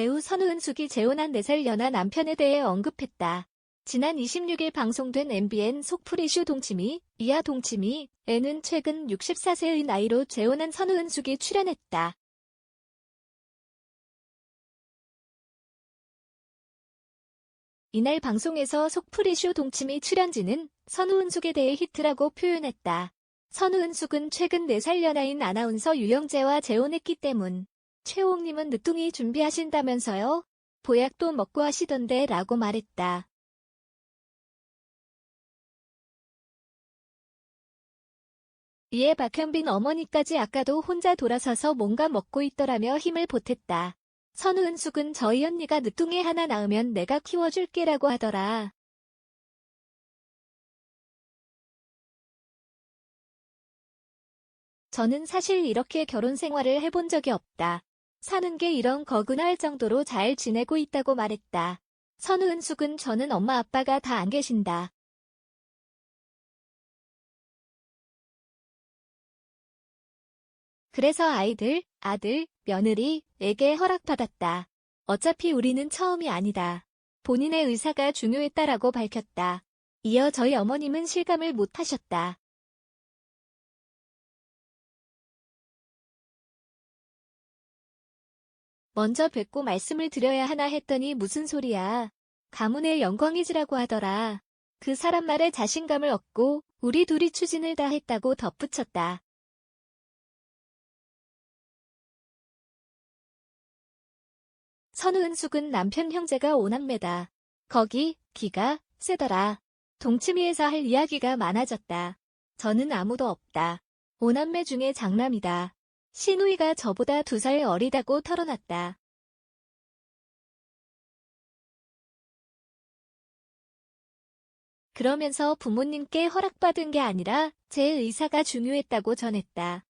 배우 선우은숙이 재혼한 4살 연하 남편에 대해 언급했다. 지난 26일 방송된 MBN 속풀이쇼 동치미, 이하 동치미 에는 최근 64세의 나이로 재혼한 선우은숙이 출연했다. 이날 방송에서 속풀이쇼 동치미 출연진은 선우은숙에 대해 히트라고 표현했다. 선우은숙은 최근 4살 연하인 아나운서 유영재와 재혼했기 때문. 최홍님은 늦둥이 준비하신다면서요? 보약도 먹고 하시던데 라고 말했다. 이에 박현빈 어머니까지 아까도 혼자 돌아서서 뭔가 먹고 있더라며 힘을 보탰다. 선우은숙은 저희 언니가 늦둥이 하나 낳으면 내가 키워줄게라고 하더라. 저는 사실 이렇게 결혼 생활을 해본 적이 없다. 사는 게 이런 거구나 할 정도로 잘 지내고 있다고 말했다. 선우은숙은 저는 엄마 아빠가 다 안 계신다. 그래서 아이들, 아들, 며느리에게 허락받았다. 어차피 우리는 처음이 아니다. 본인의 의사가 중요했다라고 밝혔다. 이어 저희 어머님은 실감을 못 하셨다. 먼저 뵙고 말씀을 드려야 하나 했더니 무슨 소리야. 가문의 영광이지라고 하더라. 그 사람 말에 자신감을 얻고 우리 둘이 추진을 다 했다고 덧붙였다. 선우은숙은 남편 형제가 오남매다. 거기 기가 세더라. 동치미에서 할 이야기가 많아졌다. 저는 아무도 없다. 오남매 중에 장남이다. 신우이가 저보다 두 살 어리다고 털어놨다. 그러면서 부모님께 허락받은 게 아니라 제 의사가 중요했다고 전했다.